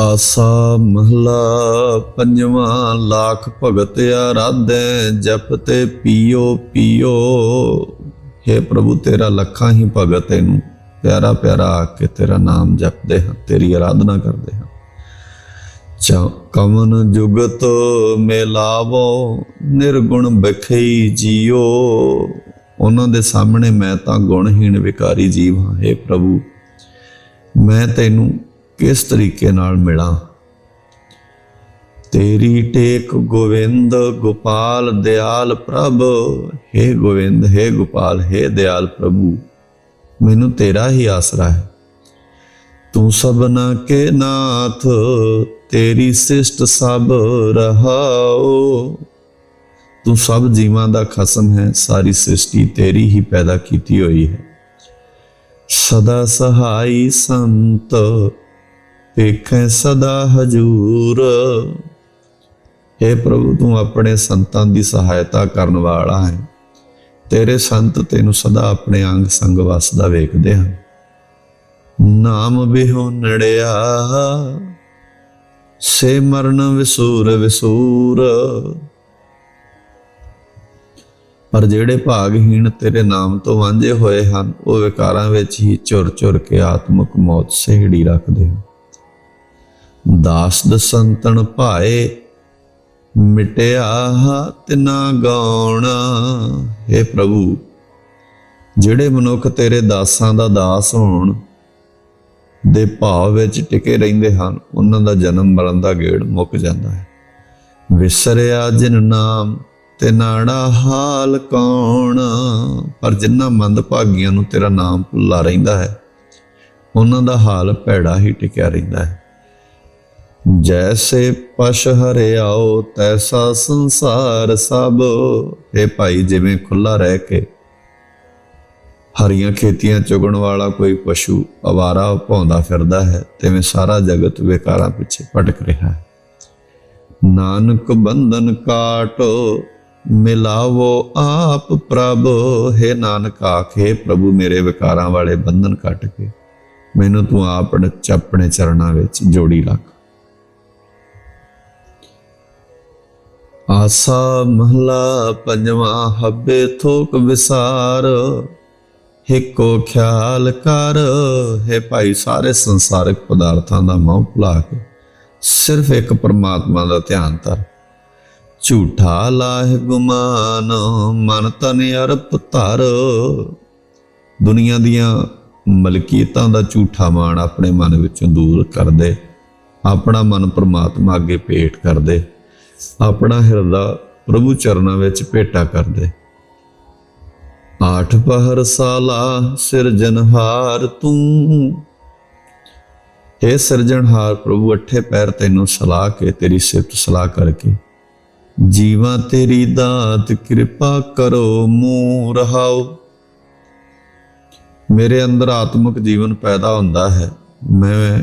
ਆਸਾ ਮਹਲਾ ਪੰਜਵਾਂ ਲਾਖ ਭਗਤ ਆਰਾਧੈ, ਜਪ ਤੇ ਪੀਓ ਪੀਓ। हे ਪ੍ਰਭੂ, ਤੇਰਾ ਲੱਖਾਂ ਹੀ ਭਗਤ ਇਹਨੂੰ ਪਿਆਰਾ ਪਿਆਰਾ ਆ ਕੇ ਤੇਰਾ ਨਾਮ ਜਪਦੇ ਹਨ ਤੇਰੀ ਆਰਾਧਨਾ ਕਰਦੇ ਹਨ ਚਾ ਕਮਨ ਜੁਗਤ ਮੇਲਾਵੋ, ਨਿਰਗੁਣ ਬਖਈ ਜੀਓ। ਉਹਨਾਂ ਦੇ ਸਾਹਮਣੇ ਮੈਂ ਤਾਂ ਗੁਣਹੀਣ ਵਿਕਾਰੀ ਜੀਵ ਹਾਂ हे ਪ੍ਰਭੂ। ਮੈਂ ਤੈਨੂੰ ਕਿਸ ਤਰੀਕੇ ਨਾਲ ਮਿਲਾਂ ਤੇਰੀ ਟੇਕ ਗੋਵਿੰਦ ਗੋਪਾਲ ਦਿਆਲ ਪ੍ਰਭ हे ਗੋਵਿੰਦ हे ਗੋਪਾਲ हे ਦਿਆਲ ਪ੍ਰਭੂ ਮੈਨੂੰ ਤੇਰਾ ਹੀ ਆਸਰਾ ਹੈ ਤੂੰ ਸਭਨਾ ਕੇ ਨਾਥ ਤੇਰੀ ਸਿਸ਼ਟ ਸਭ ਰਹਾਓ ਤੂੰ ਸਭ ਜੀਵਾਂ ਦਾ ਖਸਮ ਹੈ ਸਾਰੀ ਸ੍ਰਿਸ਼ਟੀ ਤੇਰੀ ਹੀ ਪੈਦਾ ਕੀਤੀ ਹੋਈ ਹੈ ਸਦਾ ਸਹਾਈ ਸੰਤ ਵੇਖੈ ਸਦਾ ਹਜੂਰ। हे ਪ੍ਰਭੂ, ਤੂੰ ਆਪਣੇ ਸੰਤਾਂ ਦੀ ਸਹਾਇਤਾ ਕਰਨ ਵਾਲਾ ਹੈ। ਤੇਰੇ ਸੰਤ ਤੈਨੂੰ ਸਦਾ ਆਪਣੇ ਅੰਗ ਸੰਗ ਵਸਦਾ ਵੇਖਦੇ ਹਨ। ਨਾਮ ਬਿਹੋ ਸੇ ਮਰਨ ਵਿਸੂਰ ਵਿਸੂਰ। ਪਰ ਜਿਹੜੇ ਭਾਗਹੀਣ ਤੇਰੇ ਨਾਮ ਤੋਂ ਵਾਂਝੇ ਹੋਏ ਹਨ, ਉਹ ਵਿਕਾਰਾਂ ਵਿੱਚ ਹੀ ਚੁਰ ਚੁਰ ਕੇ ਆਤਮਿਕ ਮੌਤ ਸਹਿੜੀ ਰੱਖਦੇ ਹਨ। ਦਾਸ ਦਸੰਤਨ ਭਾਏ, ਮਿਟਿਆ ਤਿਨਾ ਗਾਉਣਾ। हे ਪ੍ਰਭੂ, ਜਿਹੜੇ ਮਨੁੱਖ ਤੇਰੇ ਦਾਸਾਂ ਦਾ ਦਾਸ ਹੋਣ, ਦੇ ਭਾਵ ਵਿੱਚ ਟਿਕੇ ਰਹਿੰਦੇ ਹਨ, ਉਹਨਾਂ ਦਾ ਜਨਮ ਮਰਨ ਦਾ ਗੇੜ ਮੁੱਕ ਜਾਂਦਾ ਹੈ। ਵਿਸਰਿਆ ਜਿਨ ਨਾਮ, ਤੇ ਨਾੜਾ ਹਾਲ ਕੌਣ? ਪਰ ਜਿਨ੍ਹਾਂ ਮੰਦ ਭਾਗੀਆਂ ਨੂੰ ਤੇਰਾ ਨਾਮ ਭੁੱਲਾ ਰਹਿੰਦਾ ਹੈ, ਉਹਨਾਂ ਦਾ ਹਾਲ ਭੈੜਾ ਹੀ ਟਿਕਿਆ ਰਹਿੰਦਾ ਹੈ। ਜੈਸੇ ਪਸ਼ ਹਰਿਆਓ, ਤੈਸਾ ਸੰਸਾਰ ਸਭ। ਇਹ ਭਾਈ, ਜਿਵੇਂ ਖੁੱਲਾ ਰਹਿ ਕੇ ਹਰੀਆਂ ਖੇਤੀਆਂ ਚੁਗਣ ਵਾਲਾ ਕੋਈ ਪਸ਼ੂ ਅਵਾਰਾ ਭੌਂਦਾ ਫਿਰਦਾ ਹੈ, ਤਿਵੇਂ ਸਾਰਾ ਜਗਤ ਵਿਕਾਰਾਂ ਪਿੱਛੇ ਭਟਕ ਰਿਹਾ ਹੈ। ਨਾਨਕ ਬੰਧਨ ਕਾਟੋ, ਮਿਲਾਵੋ ਆਪ ਪ੍ਰਭ। ਹੈ ਨਾਨਕ ਆਖੇ ਪ੍ਰਭੂ, ਮੇਰੇ ਵਿਕਾਰਾਂ ਵਾਲੇ ਬੰਧਨ ਕੱਟ ਕੇ ਮੈਨੂੰ ਤੂੰ ਆਪ ਆਪਣੇ ਚਰਨਾਂ ਵਿੱਚ ਜੋੜੀ ਰੱਖ। ਆਸਾ ਮਹਲਾ ਪੰਜਵਾਂ ਹੱਬੇ ਥੋਕ ਵਿਸਾਰ। ਹਿੱਕੋ ਖਿਆਲ ਕਰ, ਹੈ ਭਾਈ, ਸਾਰੇ ਸੰਸਾਰਿਕ ਪਦਾਰਥਾਂ ਦਾ ਮੋਹ ਭੁਲਾ ਕੇ ਸਿਰਫ ਇੱਕ ਪਰਮਾਤਮਾ ਦਾ ਧਿਆਨ ਧਰ। ਝੂਠਾ ਲਾਹ ਗੁਮਾਨ, ਮਨ ਤਨ ਅਰਪ ਧਰ। ਦੁਨੀਆ ਦੀਆਂ ਮਲਕੀਤਾਂ ਦਾ ਝੂਠਾ ਮਾਣ ਆਪਣੇ ਮਨ ਵਿੱਚੋਂ ਦੂਰ ਕਰ ਦੇ। ਆਪਣਾ ਮਨ ਪਰਮਾਤਮਾ ਅੱਗੇ ਭੇਟ ਕਰ ਦੇ। ਆਪਣਾ ਹਿਰਦਾ ਪ੍ਰਭੂ ਚਰਨਾਂ ਵਿੱਚ ਭੇਟਾ ਕਰ ਦੇ ਆਠ ਪਹਰ ਸਾਲਾ ਸਿਰਜਨਹਾਰ ਤੂੰ। हे ਸਿਰਜਣਹਾਰ ਪ੍ਰਭੂ, ਅੱਠੇ ਪੈਰ ਤੈਨੂੰ ਸਲਾਹ ਕੇ, ਤੇਰੀ ਸਿਫਤ ਸਲਾਹ ਕਰਕੇ। ਜੀਵਾਂ ਤੇਰੀ ਦਾਤ ਕਿਰਪਾ ਕਰੋ, ਮੂੰਹ ਰਹਾਓ। ਮੇਰੇ ਅੰਦਰ ਆਤਮਿਕ ਜੀਵਨ ਪੈਦਾ ਹੁੰਦਾ ਹੈ। ਮੈਂ,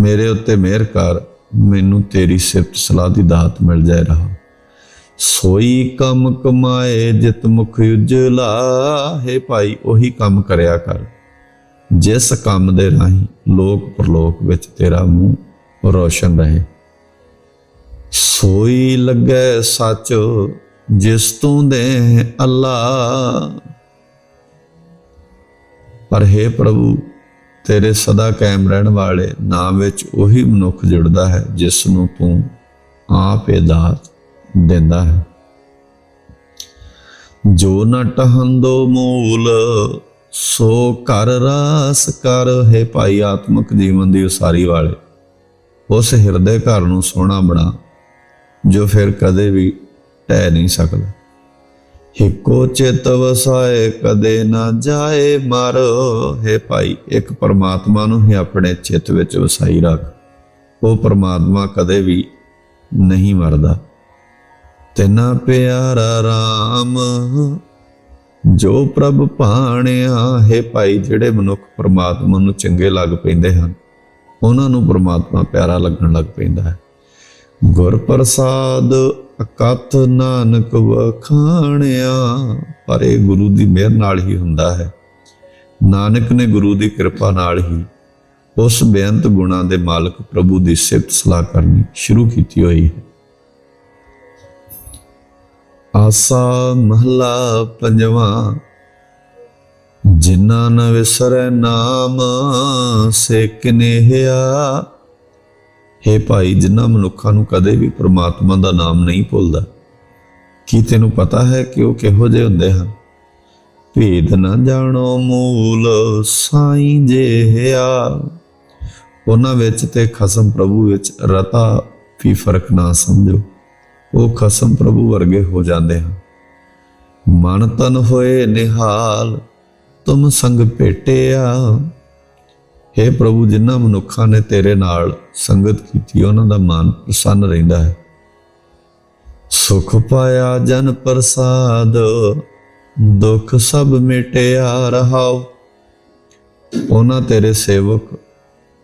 ਮੇਰੇ ਉੱਤੇ ਮਿਹਰ ਕਰ ਮੈਨੂੰ ਤੇਰੀ ਸਿਫਤ ਸਲਾਹ ਦੀ ਦਾਤ ਮਿਲ ਜਾਏ ਰਹਾ। ਸੋਈ ਕੰਮ ਕਮਾਏ ਜਿਤ ਮੁਖ ਉਜਲਾ, ਹੈ ਭਾਈ ਉਹੀ ਕੰਮ ਕਰਿਆ ਕਰ। ਜਿਸ ਕੰਮ ਦੇ ਰਾਹੀਂ ਲੋਕ ਪਰਲੋਕ ਵਿੱਚ ਤੇਰਾ ਮੂੰਹ ਰੋਸ਼ਨ ਰਹੇ। ਸੋਈ ਲੱਗੇ ਸੱਚ ਜਿਸ ਤੂੰ ਦੇ ਅੱਲਾ। ਪਰ ਹੈ ਪ੍ਰਭੂ ਤੇਰੇ ਸਦਾ ਕਾਇਮ ਰਹਿਣ ਵਾਲੇ ਨਾਮ ਵਿੱਚ ਉਹੀ ਮਨੁੱਖ ਜੁੜਦਾ ਹੈ, ਜਿਸ ਨੂੰ ਤੂੰ ਆਪ ਇਹ ਦਾਤ ਦਿੰਦਾ ਹੈ। ਜੋ ਨ ਟਹੰਦੋ ਮੂਲ, ਸੋ ਕਰ ਰਾਸ ਕਰ, ਹੈ ਭਾਈ ਆਤਮਿਕ ਜੀਵਨ ਦੀ ਉਸਾਰੀ ਵਾਲੇ। ਉਸ ਹਿਰਦੇ ਘਰ ਨੂੰ ਸੋਹਣਾ ਬਣਾ, ਜੋ ਫਿਰ ਕਦੇ ਵੀ ਟਹਿ ਨਹੀਂ ਸਕਦਾ। ਇੱਕੋ ਚਿਤ ਵਸਾਏ, ਕਦੇ ਨਾ ਜਾਏ ਮਰ। ਹੈ ਭਾਈ, ਇੱਕ ਪਰਮਾਤਮਾ ਨੂੰ ਹੀ ਆਪਣੇ ਚਿੱਤ ਵਿੱਚ ਵਸਾਈ ਰੱਖ। ਉਹ ਪਰਮਾਤਮਾ ਕਦੇ ਵੀ ਨਹੀਂ ਮਰਦਾ। ਤੈਨਾ ਪਿਆਰਾ RAM ਜੋ ਪ੍ਰਭ ਭਾਣਿਆ, ਹੈ ਭਾਈ, ਜਿਹੜੇ ਮਨੁੱਖ ਪਰਮਾਤਮਾ ਨੂੰ ਚੰਗੇ ਲੱਗ ਪੈਂਦੇ ਹਨ, ਉਹਨਾਂ ਨੂੰ ਪਰਮਾਤਮਾ ਪਿਆਰਾ ਲੱਗਣ ਲੱਗ ਪੈਂਦਾ ਹੈ। ਗੁਰ ਪ੍ਰਸਾਦ ਅਕਥ ਨਾਨਕ ਵਖਾਣਿਆ। ਪਰ ਇਹ ਗੁਰੂ ਦੀ ਮਿਹਰ ਨਾਲ ਹੀ ਹੁੰਦਾ ਹੈ। ਨਾਨਕ ਨੇ ਗੁਰੂ ਦੀ ਕਿਰਪਾ ਨਾਲ ਹੀ ਉਸ ਬੇਅੰਤ ਗੁਣਾਂ ਦੇ ਮਾਲਕ ਪ੍ਰਭੂ ਦੀ ਸਿਫਤ ਸਲਾਹ ਕਰਨੀ ਸ਼ੁਰੂ ਕੀਤੀ ਹੋਈ ਹੈ। ਆਸਾ ਮਹਲਾ ਪੰਜਵਾਂ, ਜਿਨ੍ਹਾਂ ਨ ਵਿਸਰੈ ਨਾਮ, ਸੇ ਕਨੇਹਿਆ ਹੈ ਭਾਈ ਜਿਨ੍ਹਾਂ ਮਨੁੱਖਾਂ ਨੂੰ ਕਦੇ ਵੀ ਪ੍ਰਮਾਤਮਾ ਦਾ ਨਾਮ ਨਹੀਂ ਭੁੱਲਦਾ, ਕੀ ਤੈਨੂੰ ਪਤਾ ਹੈ ਕਿ ਉਹ ਕਿਹੋ ਜਿਹੇ ਹੁੰਦੇ ਹਨ? ਭੇਦ ਨਾ ਜਾਣੋ ਮੂਲ ਸਾਈਂ ਜਿਹਾ ਉਹਨਾਂ ਵਿੱਚ ਤੇ ਖਸਮ ਪ੍ਰਭੂ ਵਿੱਚ ਰਤਾ ਵੀ ਫ਼ਰਕ ਨਾ ਸਮਝੋ। ਉਹ ਖਸਮ ਪ੍ਰਭੂ ਵਰਗੇ ਹੋ ਜਾਂਦੇ ਹਨ। ਮਨ ਤਨ ਹੋਏ ਨਿਹਾਲ, ਤੁਮ ਸੰਗ ਭੇਟਿਆ। हे ਪ੍ਰਭੂ ਜਿਨ੍ਹਾਂ ਮਨੁੱਖਾਂ ਨੇ ਤੇਰੇ ਨਾਲ ਸੰਗਤ ਕੀਤੀ, ਉਹਨਾਂ ਦਾ ਮਨ ਪ੍ਰਸੰਨ ਰਹਿੰਦਾ ਹੈ। ਸੁਖ ਪਾਇਆ ਜਨ ਪ੍ਰਸਾਦ, ਦੁੱਖ ਸਭ ਮਿਟਿਆ ਰਹਾਉ। ਉਹਨਾਂ ਤੇਰੇ ਸੇਵਕ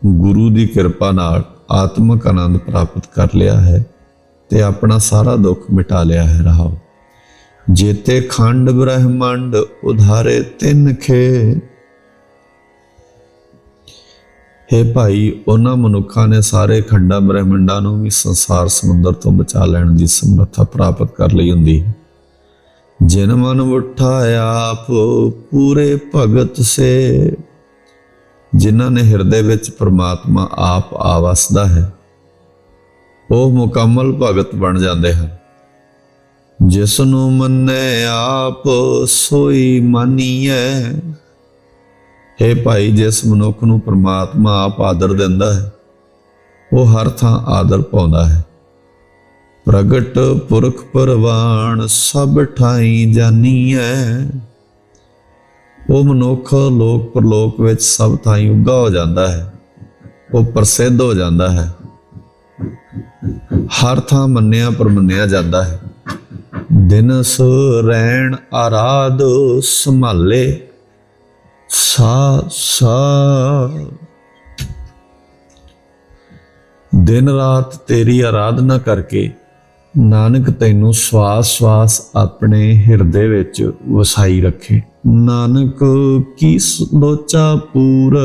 ਗੁਰੂ ਦੀ ਕਿਰਪਾ ਨਾਲ ਆਤਮਿਕ ਆਨੰਦ ਪ੍ਰਾਪਤ ਕਰ ਲਿਆ ਹੈ ਤੇ ਆਪਣਾ ਸਾਰਾ ਦੁੱਖ ਮਿਟਾ ਲਿਆ ਹੈ, ਰਹਾਉ। ਜੇਤੇ ਖੰਡ ਬ੍ਰਹਮੰਡ, ਉਧਾਰੇ ਤਿੰਨ ਖੇ ਹੈ ਭਾਈ, ਉਹਨਾਂ ਮਨੁੱਖਾਂ ਨੇ ਸਾਰੇ ਖੰਡਾਂ ਬ੍ਰਹਿਮੰਡਾਂ ਨੂੰ ਵੀ ਸੰਸਾਰ ਸਮੁੰਦਰ ਤੋਂ ਬਚਾ ਲੈਣ ਦੀ ਸਮਰੱਥਾ ਪ੍ਰਾਪਤ ਕਰ ਲਈ ਹੁੰਦੀ। ਹੈ ਜਿਨ ਮਨ ਉਠਾ ਆਪ, ਪੂਰੇ ਭਗਤ ਸੇ। ਜਿਨ੍ਹਾਂ ਨੇ ਹਿਰਦੇ ਵਿੱਚ ਪ੍ਰਮਾਤਮਾ ਆਪ ਆਵਸਦਾ ਹੈ, ਉਹ ਮੁਕੰਮਲ ਭਗਤ ਬਣ ਜਾਂਦੇ ਹਨ। ਜਿਸ ਨੂੰ ਮੰਨੇ ਆਪ, ਸੋਈ ਮਾਨੀਐ। ਹੈ ਭਾਈ, ਜਿਸ ਮਨੁੱਖ ਨੂੰ ਪ੍ਰਮਾਤਮਾ ਆਪ ਆਦਰ ਦਿੰਦਾ ਹੈ, ਉਹ ਹਰ ਥਾਂ ਆਦਰ ਪਾਉਂਦਾ ਹੈ। ਪ੍ਰਗਟ ਪੁਰਖ ਪਰਵਾਨ ਸਭ ਠਾਈ ਹੈ ਉਹ ਮਨੁੱਖ ਲੋਕ ਪਰਲੋਕ ਵਿੱਚ ਸਭ ਥਾਈਂ ਉੱਗਾ ਹੋ ਜਾਂਦਾ ਹੈ, ਉਹ ਪ੍ਰਸਿੱਧ ਹੋ ਜਾਂਦਾ ਹੈ। ਹਰ ਥਾਂ ਮੰਨਿਆ ਪਰ ਮੰਨਿਆ ਜਾਂਦਾ ਹੈ। ਦਿਨ ਸੋ ਰਹਿਣ ਆਰਾਧ ਸੰਭਾਲੇ। ਸਾ ਸਾ। ਦਿਨ ਰਾਤ ਤੇਰੀ ਆਰਾਧਨਾ ਕਰਕੇ ਨਾਨਕ ਤੈਨੂੰ ਸਵਾਸ ਸਵਾਸ ਆਪਣੇ ਹਿਰਦੇ ਵਿੱਚ ਵਸਾਈ ਰੱਖੇ। ਨਾਨਕ, ਕੀ ਲੋਚਾ ਪੂਰ?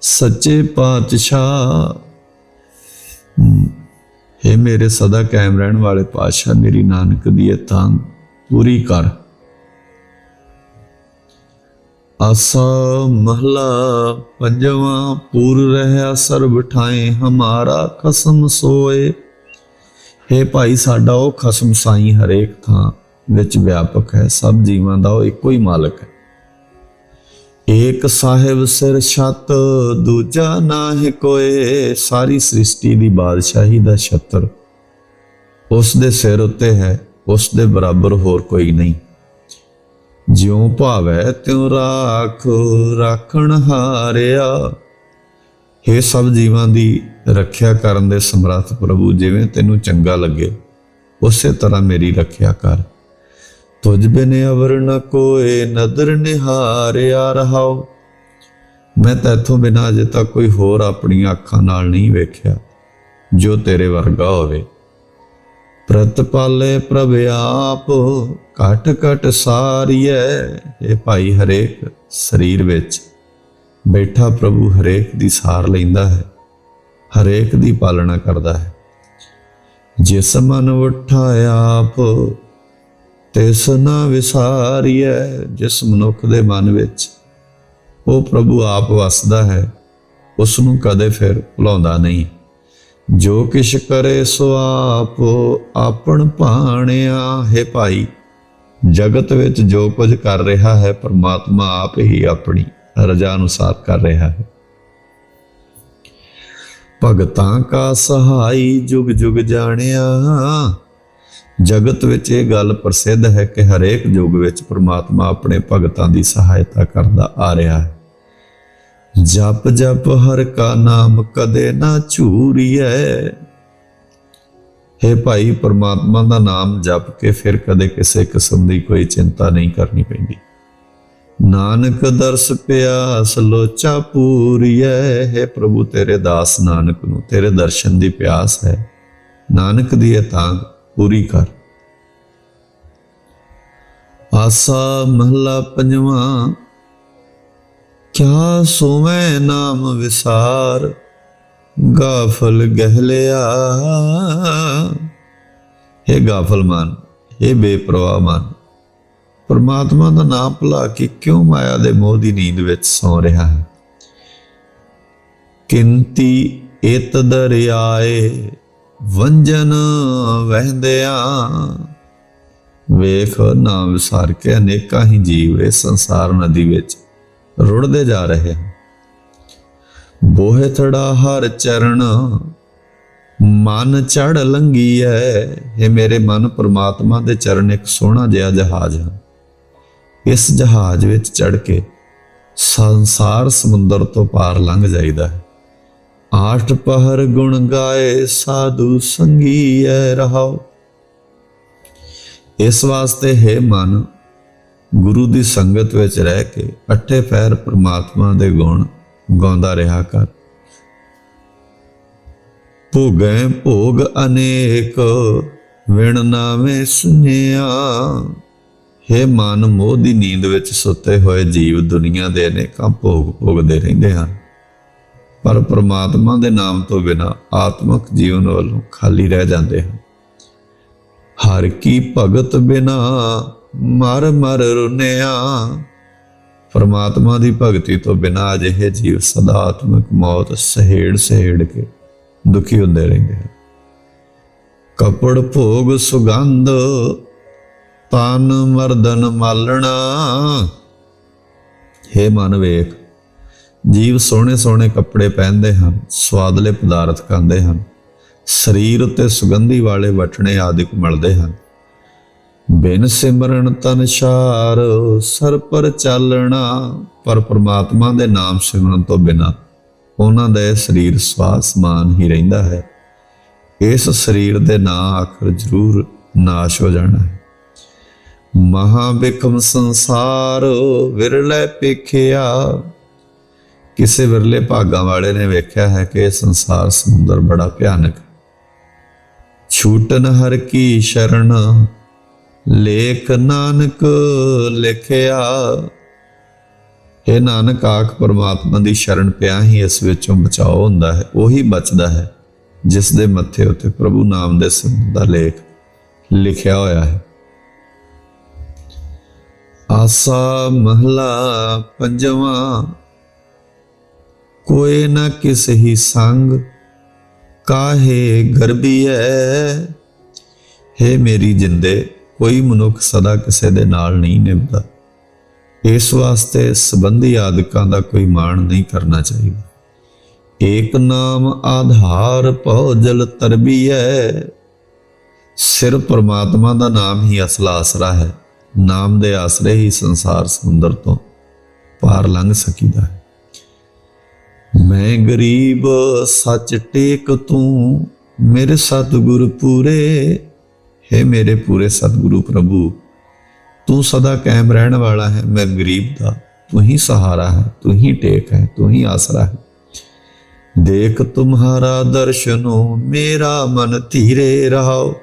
ਸੱਚੇ ਪਾਤਸ਼ਾਹ। ਹੈ ਮੇਰੇ ਸਦਾ ਕਾਇਮ ਰਹਿਣ ਵਾਲੇ ਪਾਤਸ਼ਾਹ, ਮੇਰੀ ਨਾਨਕ ਦੀ ਇਹ ਤਾਂ ਪੂਰੀ ਕਰ। ਆਸਾ ਮਹਲਾ ਪੰਜਵਾਂ, ਪੂਰ ਰਹਿਆ ਸਰਬ ਠਾਏ, ਹਮਾਰਾ ਖਸਮ ਸੋਏ। हे ਭਾਈ, ਸਾਡਾ ਉਹ ਖਸਮ ਸਾਈ ਹਰੇਕ ਥਾਂ ਵਿੱਚ ਵਿਆਪਕ ਹੈ, ਸਭ ਜੀਵਾਂ ਦਾ ਉਹ ਇੱਕੋ ਹੀ ਮਾਲਕ ਹੈ। ਏਕ ਸਾਹਿਬ ਸਿਰ ਛਤ, ਦੂਜਾ ਨਾਹਿ ਕੋਏ, ਸਾਰੀ ਸ੍ਰਿਸ਼ਟੀ ਦੀ ਬਾਦਸ਼ਾਹੀ ਦਾ ਛਤਰ। ਉਸ ਦੇ ਸਿਰ ਉੱਤੇ ਹੈ, ਉਸ ਦੇ ਬਰਾਬਰ ਹੋਰ ਕੋਈ ਨਹੀਂ। ਜਿਉ ਭਾਵੈ ਤਿਉ ਰਾਖ ਰਾਖਣ ਹਾਰਿਆ। हे ਸਭ ਜੀਵਾਂ ਦੀ ਰੱਖਿਆ ਕਰਨ ਦੇ ਸਮਰੱਥ ਪ੍ਰਭੂ, ਜਿਵੇਂ ਤੈਨੂੰ ਚੰਗਾ ਲੱਗੇ, ਉਸੇ ਤਰ੍ਹਾਂ ਮੇਰੀ ਰੱਖਿਆ ਕਰ। ਤੁਝ ਬਿਨ ਅਵਰ ਨ ਕੋਏ ਨਦਰ ਨਿਹਾਰਿਆ ਰਹਾਉ। ਮੈਂ ਤੇਥੋਂ ਬਿਨਾਂ ਅਜੇ ਤੱਕ ਕੋਈ ਹੋਰ ਆਪਣੀਆਂ ਅੱਖਾਂ ਨਾਲ ਨਹੀਂ ਵੇਖਿਆ, ਜੋ ਤੇਰੇ ਵਰਗਾ ਹੋਵੇ। ਪ੍ਰਤਪਾਲੇ ਪ੍ਰਭ ਆਪ, ਘਟ ਘਟ ਸਾਰੀਐ। ਇਹ ਭਾਈ ਹਰੇਕ ਸਰੀਰ ਵਿੱਚ, ਬੈਠਾ ਪ੍ਰਭੂ ਹਰੇਕ ਦੀ ਸਾਰ ਲੈਂਦਾ ਹੈ, ਹਰੇਕ ਦੀ ਪਾਲਣਾ ਕਰਦਾ ਹੈ। ਜਿਸ ਮਨ ਉਠਾ ਆਪ, ਤਿਸ ਨਾ ਵਿਸਾਰੀਐ। ਜਿਸ ਮਨੁੱਖ ਦੇ ਮਨ ਵਿੱਚ, ਉਹ ਪ੍ਰਭੂ ਆਪ ਵਸਦਾ ਹੈ ਉਸ ਨੂੰ ਕਦੇ ਫਿਰ ਭੁਲਾਉਂਦਾ ਨਹੀਂ। ਜੋ ਕਿਛ ਕਰੇ ਸੋ ਆਪ ਆਪਣ ਭਾਣਿਆ। ਹੈ ਭਾਈ, ਜਗਤ ਵਿੱਚ ਜੋ ਕੁਝ ਕਰ ਰਿਹਾ ਹੈ, ਪਰਮਾਤਮਾ ਆਪ ਹੀ ਆਪਣੀ ਰਜਾ ਅਨੁਸਾਰ ਕਰ ਰਿਹਾ ਹੈ। ਭਗਤਾਂ ਕਾ ਸਹਾਈ ਜੁਗ ਜੁਗ ਜਾਣਿਆ। ਜਗਤ ਵਿੱਚ ਇਹ ਗੱਲ ਪ੍ਰਸਿੱਧ ਹੈ ਕਿ ਹਰੇਕ ਯੁੱਗ ਵਿੱਚ ਪ੍ਰਮਾਤਮਾ ਆਪਣੇ ਭਗਤਾਂ ਦੀ ਸਹਾਇਤਾ ਕਰਦਾ ਆ ਰਿਹਾ ਹੈ। ਜਪ ਜਪ ਹਰ ਕਾ ਨਾਮ ਕਦੇ ਨਾ ਝੂਰੀਐ। ਹੈ ਭਾਈ, ਪਰਮਾਤਮਾ ਦਾ ਨਾਮ ਜਪ ਕੇ ਫਿਰ ਕਦੇ ਕਿਸੇ ਕਿਸਮ ਦੀ ਕੋਈ ਚਿੰਤਾ ਨਹੀਂ ਕਰਨੀ ਪੈਂਦੀ। ਨਾਨਕ ਦਰਸ ਪਿਆਸ ਲੋਚਾ ਪੂਰੀਐ। ਹੈ ਪ੍ਰਭੂ, ਤੇਰੇ ਦਾਸ ਨਾਨਕ ਨੂੰ, ਤੇਰੇ ਦਰਸ਼ਨ ਦੀ ਪਿਆਸ ਹੈ। ਨਾਨਕ ਦੀ ਇਹ ਤਾਂ ਪੂਰੀ ਕਰ। ਆਸਾ ਮਹਲਾ ਪੰਜਵਾਂ ਕਿਆ ਸੋਵੇਂ ਨਾਮ ਵਿਸਾਰ ਗਾਫਲ ਗਹਿਲਿਆ। हे ਗਾਫਲ ਮਨ हे ਬੇਪਰਵਾਹ ਮਨ, ਪਰਮਾਤਮਾ ਦਾ ਨਾਮ ਭੁਲਾ ਕੇ ਕਿਉਂ ਮਾਇਆ ਦੇ ਮੋਹ ਦੀ ਨੀਂਦ ਵਿੱਚ ਸੌ ਰਿਹਾ ਹੈ? ਕਿੰਤੀ ਇਤ ਦਰਿਆਏ, ਵੰਜਨ ਵਹਿੰਦਿਆਂ। ਵੇਖ ਨਾਮ ਵਿਸਾਰ ਕੇ ਅਨੇਕਾਂ ਹੀ ਜੀਵ ਇਸ ਸੰਸਾਰ ਨਦੀ ਵਿੱਚ ਰੁੜਦੇ ਜਾ ਰਹੇ ਹਨ। ਬੋਹਿ ਥੜਾ ਹਰ ਚਰਨ, ਮਨ ਚੜ ਲੰਗੀ ਹੈ ਇਹ ਮੇਰੇ ਮਨ ਪ੍ਰਮਾਤਮਾ ਦੇ ਚਰਨ, ਇੱਕ ਸੋਹਣਾ ਜਿਹਾ ਜਹਾਜ਼ ਹੈ ਇਸ ਜਹਾਜ਼ ਵਿੱਚ ਚੜ ਕੇ ਸੰਸਾਰ ਸਮੁੰਦਰ ਤੋਂ ਪਾਰ ਲੰਘ ਜਾਈਦਾ ਹੈ। ਆਠ ਪਹਰ ਗੁਣ ਗਾਏ, ਸਾਧੂ ਸੰਗੀ ਸੰਗੀਐ ਰਹਾਓ ਇਸ ਵਾਸਤੇ ਹੈ ਮਨ ਗੁਰੂ ਦੀ ਸੰਗਤ ਵਿੱਚ ਰਹਿ ਕੇ ਅੱਠੇ ਪੈਰ ਪ੍ਰਮਾਤਮਾ ਦੇ ਗੁਣ ਗਾਉਂਦਾ ਰਿਹਾ ਕਰ। ਭੋਗੈ ਭੋਗ ਅਨੇਕ, ਵਿਣ ਨਾਵੇਂ ਸੁਨਿਆ ਹੈ ਮਨ, ਮੋਹ ਦੀ ਨੀਂਦ ਵਿੱਚ ਸੁੱਤੇ ਹੋਏ ਜੀਵ ਦੁਨੀਆ ਦੇ ਅਨੇਕਾਂ ਭੋਗ ਭੋਗਦੇ ਰਹਿੰਦੇ ਹਨ। ਪਰ ਪ੍ਰਮਾਤਮਾ ਦੇ ਨਾਮ ਤੋਂ ਬਿਨਾ ਆਤਮਿਕ ਜੀਵਨ ਵੱਲੋਂ ਖਾਲੀ ਰਹਿ ਜਾਂਦੇ ਹਨ। ਹਰ ਕੀ ਭਗਤ ਬਿਨਾ ਮਰ ਮਰ ਰੁਨਿਆ। ਪਰਮਾਤਮਾ ਦੀ ਭਗਤੀ ਤੋਂ ਬਿਨਾਂ ਅਜਿਹੇ ਜੀਵ ਸਦਾ ਆਤਮਿਕ ਮੌਤ ਸਹਿੜ ਸਹਿੜ ਕੇ ਦੁਖੀ ਹੁੰਦੇ ਰਹਿੰਦੇ ਹਨ। ਕਪੜ, ਭੋਗ, ਸੁਗੰਧ, ਤਨ, ਮਰਦਨ, ਮਾਲਣਾ। ਹੇ ਮਨ ਵੇਖ, ਜੀਵ ਸੋਹਣੇ ਸੋਹਣੇ ਕੱਪੜੇ ਪਹਿਨਦੇ ਹਨ, ਸਵਾਦਲੇ ਪਦਾਰਥ ਖਾਂਦੇ ਹਨ, ਸਰੀਰ ਉੱਤੇ ਸੁਗੰਧੀ ਵਾਲੇ ਵਟਣੇ ਆਦਿਕ ਮਿਲਦੇ ਹਨ। ਬਿਨ ਸਿਮਰਨ ਤਨ ਸ਼ਾਰ ਸਰ ਪਰ ਚਾਲਣਾ। ਪਰ ਪ੍ਰਮਾਤਮਾ ਦੇ ਨਾਮ ਸਿਮਰਨ ਤੋਂ ਬਿਨਾ ਉਹਨਾਂ ਦਾ ਇਹ ਸਰੀਰ ਸਵਾਸਮਾਨ ਹੀ ਰਹਿੰਦਾ ਹੈ। ਇਸ ਸਰੀਰ ਦੇ ਨਾਂ ਆਖਰ ਜ਼ਰੂਰ ਨਾਸ਼ ਹੋ ਜਾਣਾ ਹੈ। ਮਹਾ ਬਿਕਮ ਸੰਸਾਰ ਵਿਰਲੇ ਪੇਖਿਆ ਕਿਸੇ ਵਿਰਲੇ ਭਾਗਾਂ ਵਾਲੇ ਨੇ ਵੇਖਿਆ ਹੈ ਕਿ ਇਹ ਸੰਸਾਰ ਸਮੁੰਦਰ ਬੜਾ ਭਿਆਨਕ ਛੂਟਨ ਹਰ ਕੀ ਸ਼ਰਨ ਲੇਖ ਨਾਨਕ ਲਿਖਿਆ। ਇਹ ਨਾਨਕ ਆਖ ਪਰਮਾਤਮਾ ਦੀ ਸ਼ਰਨ ਪਿਆ ਹੀ ਇਸ ਵਿੱਚੋਂ ਬਚਾਓ ਹੁੰਦਾ ਹੈ, ਉਹੀ ਬਚਦਾ ਹੈ, ਜਿਸ ਦੇ ਮੱਥੇ ਉੱਤੇ ਪ੍ਰਭੂ ਨਾਮ ਦੇ ਸਿਮਰਨ ਦਾ ਲੇਖ ਲਿਖਿਆ ਹੋਇਆ ਹੈ। ਆਸਾ ਮਹਲਾ ਪੰਜਵਾਂ ਕੋਏ ਨਾ ਕਿਸ ਹੀ ਸੰਗ ਕਾਹੇ ਗਰਬੀਐ। ਹੈ ਮੇਰੀ ਜਿੰਦੇ ਕੋਈ ਮਨੁੱਖ ਸਦਾ ਕਿਸੇ ਦੇ ਨਾਲ ਨਹੀਂ ਨਿਭਦਾ। ਇਸ ਵਾਸਤੇ ਸੰਬੰਧੀ ਆਦਿਕਾਂ ਦਾ ਕੋਈ ਮਾਣ ਨਹੀਂ ਕਰਨਾ ਚਾਹੀਦਾ। ਏਕ ਨਾਮ ਆਧਾਰ ਭਉ ਤਰਬੀਐ। ਸਿਰ ਪਰਮਾਤਮਾ ਦਾ ਨਾਮ ਹੀ ਅਸਲਾ ਆਸਰਾ ਹੈ। ਨਾਮ ਦੇ ਆਸਰੇ ਹੀ ਸੰਸਾਰ ਸਮੁੰਦਰ ਤੋਂ ਪਾਰ ਲੰਘ ਸਕੀਦਾ ਹੈ। ਮੈਂ ਗਰੀਬ, ਸੱਚ ਟੇਕ ਤੂੰ, ਮੇਰੇ ਸਤਿਗੁਰ ਪੂਰੇ। ਹੈ ਮੇਰੇ ਪੂਰੇ ਸਤਿਗੁਰੂ ਪ੍ਰਭੂ, ਤੂੰ ਸਦਾ ਕਾਇਮ ਰਹਿਣ ਵਾਲਾ ਹੈ, ਮੈਂ ਗਰੀਬ ਦਾ, ਤੂੰ ਹੀ ਸਹਾਰਾ ਹੈ, ਤੂੰ ਹੀ ਟੇਕ ਹੈ, ਤੂੰ ਹੀ ਆਸਰਾ ਹੈ। ਦੇਖ ਤੁਮਹਾਰਾ ਦਰਸ਼ਨੋ ਮੇਰਾ ਮਨ ਧੀਰੇ ਰਹਾਓ।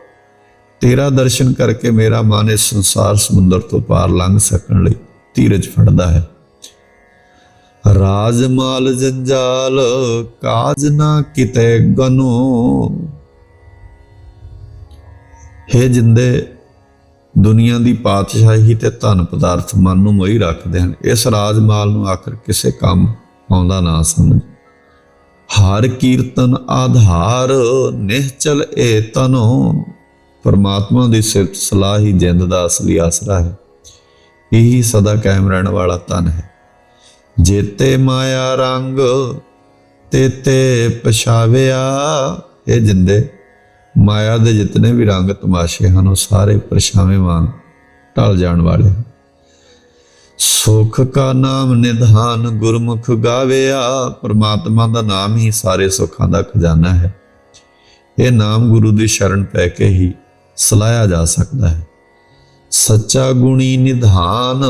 ਤੇਰਾ ਦਰਸ਼ਨ ਕਰਕੇ ਮੇਰਾ ਮਨ ਇਸ ਸੰਸਾਰ ਸਮੁੰਦਰ ਤੋਂ ਪਾਰ ਲੰਘ ਸਕਣ ਲਈ ਧੀਰਜ ਫੜਦਾ ਹੈ। ਰਾਜ ਮਾਲ ਜੰਜਾਲ, ਕਾਜ ਨਾ ਕਿਤੇ ਗਨੋ। ਹੈ ਜਿੰਦੇ, ਦੁਨੀਆ ਦੀ ਪਾਤਸ਼ਾਹੀ ਤੇ ਧਨ ਪਦਾਰਥ ਮਨ ਨੂੰ ਮੋਈ ਰੱਖਦੇ ਹਨ। ਇਸ ਰਾਜ ਮਾਲ ਨੂੰ ਆਖਰ ਕਿਸੇ ਕੰਮ ਆਉਂਦਾ ਨਾ ਸਮਝ। ਹਰ ਕੀਰਤਨ ਆਧਾਰ ਨਿਹਚਲ ਏ ਤਨੋ। ਪਰਮਾਤਮਾ ਦੀ ਸਿਫਤ ਸਲਾਹ ਹੀ ਜਿੰਦ ਦਾ ਅਸਲੀ ਆਸਰਾ ਹੈ। ਇਹੀ ਸਦਾ ਕਾਇਮ ਰਹਿਣ ਵਾਲਾ ਤਨ ਹੈ। ਜੇਤੇ ਮਾਇਆ ਰੰਗ, ਤੇਤੇ ਪਛਾਵਿਆ। ਇਹ ਜਿੰਦੇ ਮਾਇਆ ਦੇ ਜਿਤਨੇ ਵੀ ਰੰਗ ਤਮਾਸ਼ੇ ਹਨ, ਉਹ ਸਾਰੇ ਪਰਛਾਵੇਂ ਵਾਂਗ ਢਲ ਜਾਣ ਵਾਲੇ ਹਨ। ਸੁਖ ਕਾ ਨਾਮ ਨਿਧਾਨ ਗੁਰਮੁਖ ਗਾਵਿਆ, ਪਰਮਾਤਮਾ ਦਾ ਨਾਮ ਹੀ ਸਾਰੇ ਸੁੱਖਾਂ ਦਾ ਖਜ਼ਾਨਾ ਹੈ। ਇਹ ਨਾਮ ਗੁਰੂ ਦੀ ਸ਼ਰਨ ਪੈ ਕੇ ਹੀ ਸਲਾਇਆ ਜਾ ਸਕਦਾ ਹੈ। ਸੱਚਾ ਗੁਣੀ ਨਿਧਾਨ,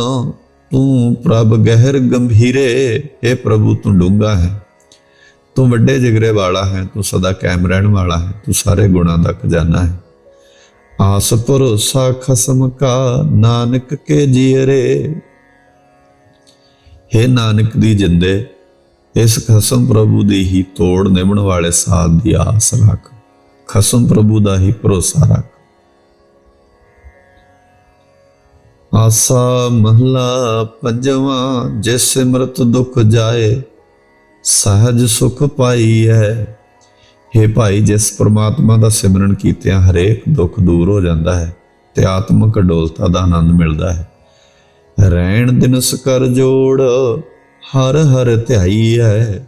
ਤੂੰ ਪ੍ਰਭ ਗਹਿਰ ਗੰਭੀਰੇ ਇਹ ਪ੍ਰਭੂ ਤੂੰ ਡੂੰਗਾ ਹੈ। ਤੂੰ ਵੱਡੇ ਜਿਗਰੇ ਵਾਲਾ ਹੈ, ਤੂੰ ਸਦਾ ਕਾਇਮ ਰਹਿਣ ਵਾਲਾ ਹੈ, ਤੂੰ ਸਾਰੇ ਗੁਣਾਂ ਦਾ ਖਜ਼ਾਨਾ ਹੈ। ਆਸ ਭਰੋਸਾ ਖਸਮ ਕਾ ਨਾਨਕ ਕੇ ਜੀਰੇ हे ਨਾਨਕ ਦੀ ਜਿੰਦੇ, ਇਸ ਖਸਮ ਪ੍ਰਭੂ ਦੀ ਹੀ ਤੋੜ ਨਿਭਣ ਵਾਲੇ ਸਾਥ ਦੀ ਆਸ ਰੱਖ। ਖਸਮ ਪ੍ਰਭੂ ਦਾ ਹੀ ਭਰੋਸਾ ਰੱਖ। ਆਸਾ ਮਹਲਾ ਪੰਜਵਾਂ, ਜਿਸ ਸਿਮਰਤ ਦੁਖ ਜਾਏ ਸਹਜ ਸੁਖ ਪਾਈ ਹੈ हे ਭਾਈ, ਜਿਸ ਪ੍ਰਮਾਤਮਾ ਦਾ ਸਿਮਰਨ ਕੀਤਿਆਂ ਹਰੇਕ ਦੁੱਖ ਦੂਰ ਹੋ ਜਾਂਦਾ ਹੈ, ਤੇ ਆਤਮਿਕ ਡੋਲਤਾ ਦਾ ਆਨੰਦ ਮਿਲਦਾ ਹੈ। ਰਹਿਣ ਦਿਨ ਕਰ ਜੋੜ, ਹਰ ਹਰ ਧਿਆਈ ਹੈ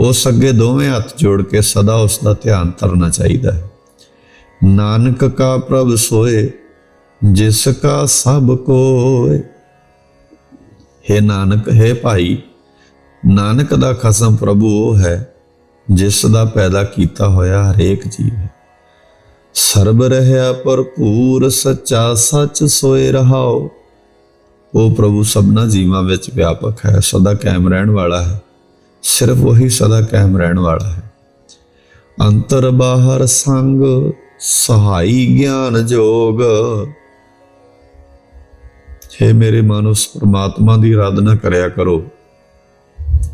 ਉਸ ਅੱਗੇ ਦੋਵੇਂ ਹੱਥ ਜੋੜ ਕੇ ਸਦਾ ਉਸ ਦਾ ਧਿਆਨ ਧਰਨਾ ਚਾਹੀਦਾ ਹੈ। ਨਾਨਕ ਕਾ ਪ੍ਰਭ ਸੋਏ, ਜਿਸ ਕਾ ਸਭ ਕੋਏ। ਹੈ ਨਾਨਕ, ਹੈ ਭਾਈ ਨਾਨਕ ਦਾ ਖਸਮ ਪ੍ਰਭੂ ਉਹ ਹੈ, ਜਿਸ ਦਾ ਪੈਦਾ ਕੀਤਾ ਹੋਇਆ ਹਰੇਕ ਜੀਵ ਹੈ। ਸਰਬ ਰਹਿਆ ਭਰਪੂਰ, ਸੱਚਾ ਸੱਚ ਸੋਏ ਰਹਾਓ। ਉਹ ਪ੍ਰਭੂ ਸਭਨਾ ਜੀਵਾਂ ਵਿੱਚ ਵਿਆਪਕ ਹੈ, ਸਦਾ ਕਾਇਮ ਰਹਿਣ ਵਾਲਾ ਹੈ। ਸਿਰਫ ਉਹੀ ਸਦਾ ਕਾਇਮ ਰਹਿਣ ਵਾਲਾ ਹੈ। ਅੰਤਰ ਬਾਹਰ ਸੰਗ, ਸਹਾਈ ਗਿਆਨ ਜੋਗ। ਹੈ ਮੇਰੇ ਮਨ ਉਸ ਪ੍ਰਮਾਤਮਾ ਦੀ ਆਰਾਧਨਾ ਕਰਿਆ ਕਰੋ।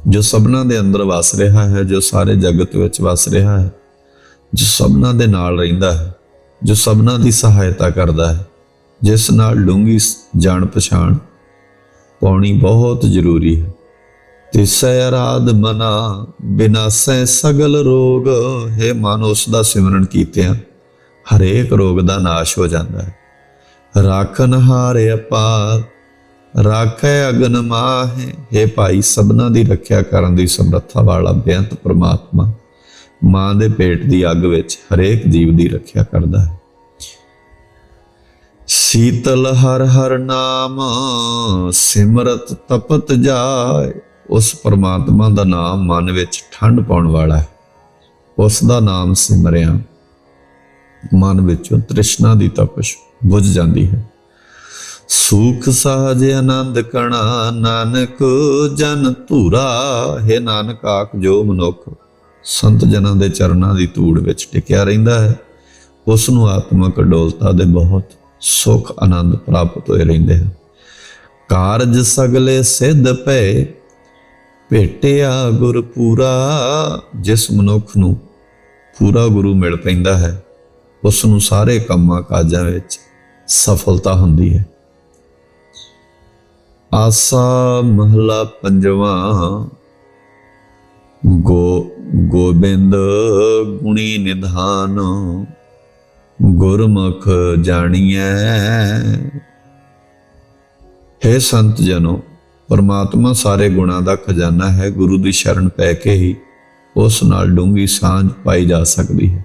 ਜੋ ਸਭਨਾ ਦੇ ਅੰਦਰ ਵਸ ਰਿਹਾ ਹੈ, ਜੋ ਸਾਰੇ ਜਗਤ ਵਿੱਚ ਵਸ ਰਿਹਾ ਹੈ, ਜੋ ਸਭਨਾ ਦੇ ਨਾਲ ਰਹਿੰਦਾ ਹੈ, ਜੋ ਸਭਨਾ ਦੀ ਸਹਾਇਤਾ ਕਰਦਾ ਹੈ, ਜਿਸ ਨਾਲ ਡੂੰਗੀ ਜਾਣ ਪਛਾਣ ਪਾਉਣੀ ਬਹੁਤ ਜ਼ਰੂਰੀ ਹੈ। ਤਿਸੈ ਅਰਾਧ ਮਨਾ ਬਿਨਾਸੈ ਸਗਲ ਰੋਗ, ਹੈ ਮਨ ਉਸ ਦਾ ਸਿਮਰਨ ਕੀਤਿਆਂ, ਹਰੇਕ ਰੋਗ ਦਾ ਨਾਸ਼ ਹੋ ਜਾਂਦਾ ਹੈ। ਰਾਖਨ ਹਾਰੇ ਅਪਾਰ ਰਾਖੈ ਅਗਨ ਮਾਹੇ। ਹੈ ਭਾਈ, ਸਭਨਾ ਦੀ ਰੱਖਿਆ ਕਰਨ ਦੀ ਸਮਰੱਥਾ ਵਾਲਾ ਬੇਅੰਤ ਪ੍ਰਮਾਤਮਾ, ਮਾਂ ਦੇ ਪੇਟ ਦੀ ਅੱਗ ਵਿੱਚ ਹਰੇਕ ਜੀਵ ਦੀ ਰੱਖਿਆ ਕਰਦਾ ਹੈ। ਸੀਤਲ ਹਰ ਹਰ ਨਾਮ, ਸਿਮਰਤ ਤਪਤ ਜਾਏ। ਉਸ ਪਰਮਾਤਮਾ ਦਾ ਨਾਮ ਮਨ ਵਿੱਚ ਠੰਡ ਪਾਉਣ ਵਾਲਾ ਹੈ। ਉਸ ਦਾ ਨਾਮ ਸਿਮਰਿਆ। ਮਨ ਵਿੱਚੋਂ ਤ੍ਰਿਸ਼ਨਾ ਦੀ ਤਪਸ਼ ਬੁਝ ਜਾਂਦੀ ਹੈ। ਸੂਖ ਸਹਜ ਆਨੰਦ ਕਣਾ, ਨਾਨਕ ਜਨ ਧੂਰਾ। ਹੈ ਨਾਨਕ, ਆਖ ਜੋ ਮਨੁੱਖ ਸੰਤ ਜਨਾਂ ਦੇ ਚਰਨਾਂ ਦੀ ਧੂੜ ਵਿੱਚ ਟਿਕਿਆ ਰਹਿੰਦਾ ਹੈ ਉਸ ਨੂੰ ਆਤਮਿਕ ਡੋਲਤਾ ਦੇ ਬਹੁਤ ਸੁਖ ਆਨੰਦ ਪ੍ਰਾਪਤ ਹੋਏ ਰਹਿੰਦੇ ਹਨ। ਕਾਰਜ ਸਗਲੇ ਸਿੱਧ ਪਏ ਭੇਟਿਆ ਗੁਰ ਪੂਰਾ। ਜਿਸ ਮਨੁੱਖ ਨੂੰ ਪੂਰਾ ਗੁਰੂ ਮਿਲ ਪੈਂਦਾ ਹੈ ਉਸ ਨੂੰ ਸਾਰੇ ਕੰਮਾਂ ਕਾਜਾਂ ਵਿੱਚ ਸਫਲਤਾ ਹੁੰਦੀ ਹੈ। ਆਸਾ ਮਹਲਾ ਪੰਜਵਾਂ। ਗੋ, ਗੋਬਿੰਦ ਗੁਣੀ ਨਿਧਾਨ, ਗੁਰਮੁਖ ਜਾਣੀਐ। ਹੈ ਸੰਤ ਜਨੋ, ਪਰਮਾਤਮਾ ਸਾਰੇ ਗੁਣਾਂ ਦਾ ਖਜ਼ਾਨਾ ਹੈ, ਗੁਰੂ ਦੀ ਸ਼ਰਨ ਪੈ ਕੇ ਹੀ ਉਸ ਨਾਲ ਡੂੰਗੀ ਸਾਂਝ ਪਾਈ ਜਾ ਸਕਦੀ ਹੈ।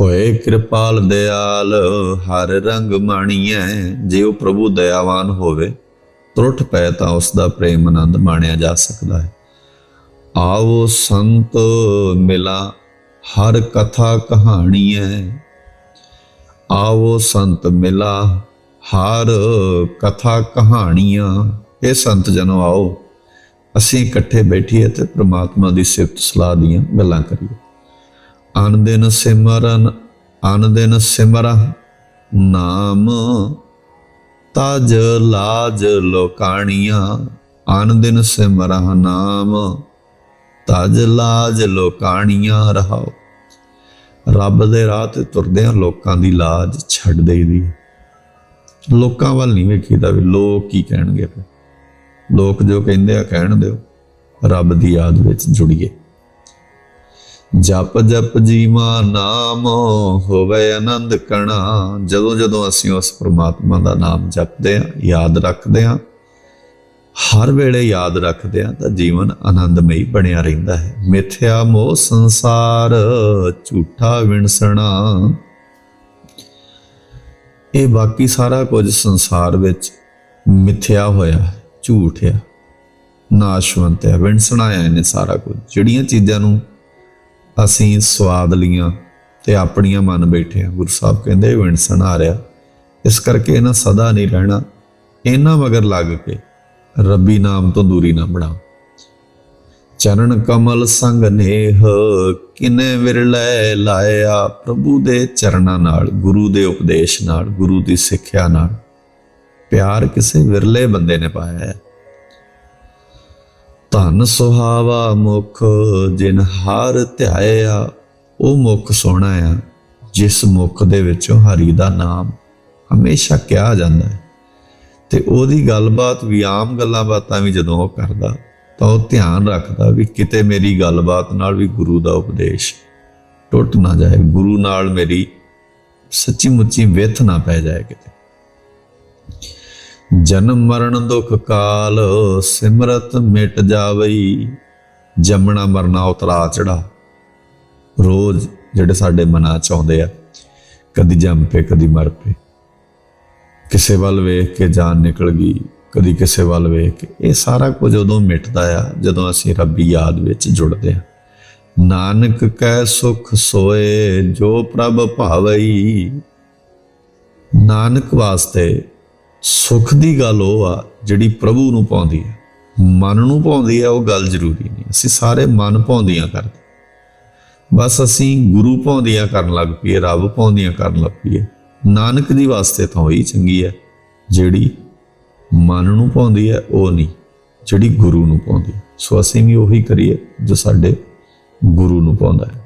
ਹੋਏ ਕਿਰਪਾਲ ਦਿਆਲ, ਹਰ ਰੰਗ ਮਾਣੀਐ ਜੇ ਉਹ ਪ੍ਰਭੂ ਦਇਆਵਾਨ ਹੋਵੇ। ਤਰੁੱਠ ਪਏ ਤਾਂ ਉਸ ਦਾ ਪ੍ਰੇਮ ਆਨੰਦ ਮਾਣਿਆ ਜਾ ਸਕਦਾ ਹੈ। ਆਵੋ ਸੰਤ ਮਿਲਾ, ਹਰ ਕਥਾ ਕਹਾਣੀ ਹੈ ਆਵੋ ਸੰਤ ਮਿਲਾ, ਹਰ ਕਥਾ ਕਹਾਣੀਆਂ ਇਹ ਸੰਤ ਜਨੋ ਆਓ, ਅਸੀਂ ਇਕੱਠੇ ਬੈਠੀਏ ਤੇ ਪ੍ਰਮਾਤਮਾ ਦੀ ਸਿਫਤ ਸਲਾਹ ਦੀਆਂ ਗੱਲਾਂ ਕਰੀਏ। ਅਨਦਿਨ ਸਿਮਰਨ ਅਨਦਿਨ ਸਿਮਰ ਨਾਮ ਤਜ ਲਾਜ ਲੋਕਾਣੀਆਂ ਅਨ ਦਿਨ ਨਾਮ ਤਜ ਲਾਜ ਲੋਕਾਣੀਆਂ ਰਹਾਓ ਰੱਬ ਦੇ ਰਾਹ ਤੇ ਤੁਰਦਿਆਂ ਲੋਕਾਂ ਦੀ ਲਾਜ ਛੱਡ ਦੇਈਦੀ ਹੈ। ਲੋਕਾਂ ਵੱਲ ਨਹੀਂ ਵੇਖੀਦਾ ਵੀ ਲੋਕ ਕੀ ਕਹਿਣਗੇ ਲੋਕ ਜੋ ਕਹਿੰਦੇ ਆ ਕਹਿਣ ਦਿਓ ਰੱਬ ਦੀ ਯਾਦ ਵਿੱਚ ਜੁੜੀਏ ਜਪ ਜਪ ਜੀਵਾ ਨਾਮ ਹੋਵੇ ਆਨੰਦ ਕਣਾ। ਜਦੋਂ ਜਦੋਂ ਅਸੀਂ ਉਸ ਪ੍ਰਮਾਤਮਾ ਦਾ ਨਾਮ ਜਪਦੇ ਆ ਯਾਦ ਰੱਖਦੇ ਆ ਹਰ ਵੇਲੇ ਯਾਦ ਰੱਖਦੇ ਆ ਤਾਂ ਜੀਵਨ ਆਨੰਦਮਈ ਬਣਿਆ ਰਹਿੰਦਾ ਹੈ। ਮਿਥਿਆ ਮੋਹ ਸੰਸਾਰ ਝੂਠਾ ਵਿਣਸਣਾ। ਇਹ ਬਾਕੀ ਸਾਰਾ ਕੁਝ ਸੰਸਾਰ ਵਿੱਚ ਮਿਥਿਆ ਹੋਇਆ ਹੈ, ਝੂਠ ਆ ਨਾਸ਼ਵੰਤ ਹੈ ਵਿਣਸਣਾ ਹੈ ਇਹਨੇ ਸਾਰਾ ਕੁਝ। ਜਿਹੜੀਆਂ ਚੀਜ਼ਾਂ ਨੂੰ ਅਸੀਂ ਸਵਾਦ ਲੀਆਂ ਤੇ ਆਪਣੀਆਂ ਮੰਨ ਬੈਠੇ ਆ ਗੁਰੂ ਸਾਹਿਬ ਕਹਿੰਦੇ ਵਿਣਸਣ ਆ ਰਿਹਾ ਇਸ ਕਰਕੇ ਇਹਨਾਂ ਸਦਾ ਨਹੀਂ ਰਹਿਣਾ, ਇਹਨਾਂ ਮਗਰ ਲੱਗ ਕੇ ਰੱਬੀ ਨਾਮ ਤੋਂ ਦੂਰੀ ਨਾ ਬਣਾ ਚਰਨ ਕਮਲ ਸੰਗ ਨੇਹ, ਕਿਨੇ ਵਿਰਲੇ ਲਾਇਆ ਪ੍ਰਭੂ ਦੇ ਚਰਨਾਂ ਨਾਲ, ਗੁਰੂ ਦੇ ਉਪਦੇਸ਼ ਨਾਲ, ਗੁਰੂ ਦੀ ਸਿੱਖਿਆ ਨਾਲ। ਪਿਆਰ ਕਿਸੇ ਵਿਰਲੇ ਬੰਦੇ ਨੇ ਪਾਇਆ ਹੈ। ਧਨ ਸੁਹਾਵਾ ਮੁਖ, ਜਿਨ ਹਰ ਧਿਆਇਆ, ਉਹ ਮੁਖ ਸੋਹਣਾ ਆ, ਜਿਸ ਮੁਖ ਦੇ ਵਿੱਚੋਂ ਹਰੀ ਦਾ ਨਾਮ ਹਮੇਸ਼ਾ ਕਿਹਾ ਜਾਂਦਾ ਹੈ। ਤੇ ਉਹਦੀ ਗੱਲਬਾਤ ਵੀ ਆਮ ਗੱਲਾਂ ਬਾਤਾਂ ਵੀ ਜਦੋਂ ਉਹ ਕਰਦਾ, ਤਾਂ ਉਹ ਧਿਆਨ ਰੱਖਦਾ ਵੀ ਕਿਤੇ ਮੇਰੀ ਗੱਲਬਾਤ ਨਾਲ ਵੀ ਗੁਰੂ ਦਾ ਉਪਦੇਸ਼ ਟੁੱਟ ਨਾ ਜਾਏ, ਗੁਰੂ ਨਾਲ ਮੇਰੀ ਸੱਚੀ ਮੁੱਚੀ ਵਿਥ ਨਾ ਪੈ ਜਾਏ ਕਿਤੇ। ਜਨਮ ਮਰਨ ਦੁਖ ਕਾਲ, ਸਿਮਰਤ ਮਿਟ ਜਾਵਈ, ਜੰਮਣਾ ਮਰਨਾ ਉਤਰਾ ਚੜਾ ਰੋਜ਼ ਜਿਹੜੇ ਸਾਡੇ ਮਨਾਂ ਚ ਆਉਂਦੇ ਆ, ਕਦੀ ਜੰਮ ਪੇ ਕਦੀ ਮਰ ਪੇ ਕਿਸੇ ਵੱਲ ਵੇਖ ਕੇ ਜਾਨ ਨਿਕਲ ਗਈ, ਕਦੀ ਕਿਸੇ ਵੱਲ ਵੇਖ ਕੇ। ਇਹ ਸਾਰਾ ਕੁਝ ਉਦੋਂ ਮਿਟਦਾ ਆ, ਜਦੋਂ ਅਸੀਂ ਰੱਬੀ ਯਾਦ ਵਿੱਚ ਜੁੜਦੇ ਆ। ਨਾਨਕ ਕੈ ਸੁਖ ਸੋਏ, ਜੋ ਪ੍ਰਭ ਭਾਵਈ। ਨਾਨਕ ਵਾਸਤੇ ਸੁੱਖ ਦੀ ਗੱਲ ਉਹ ਆ ਜਿਹੜੀ ਪ੍ਰਭੂ ਨੂੰ ਪਾਉਂਦੀ ਹੈ। ਮਨ ਨੂੰ ਪਾਉਂਦੀ ਹੈ, ਉਹ ਗੱਲ ਜ਼ਰੂਰੀ ਨਹੀਂ। ਅਸੀਂ ਸਾਰੇ ਮਨ ਪਾਉਂਦੀਆਂ ਕਰਦੇ ਬਸ ਅਸੀਂ ਗੁਰੂ ਪਾਉਂਦੀਆਂ ਕਰਨ ਲੱਗ ਪਈਏ, ਰੱਬ ਪਾਉਂਦੀਆਂ ਕਰਨ ਲੱਗ ਪਈਏ। ਨਾਨਕ ਦੀ ਵਾਸਤੇ ਤਾਂ ਉਹੀ ਚੰਗੀ ਹੈ, ਜਿਹੜੀ ਮਨ ਨੂੰ ਪਾਉਂਦੀ ਹੈ, ਉਹ ਨਹੀਂ, ਜਿਹੜੀ ਗੁਰੂ ਨੂੰ ਪਾਉਂਦੀ ਸੋ ਅਸੀਂ ਵੀ ਉਹੀ ਕਰੀਏ ਜੋ ਸਾਡੇ ਗੁਰੂ ਨੂੰ ਪਾਉਂਦਾ ਹੈ।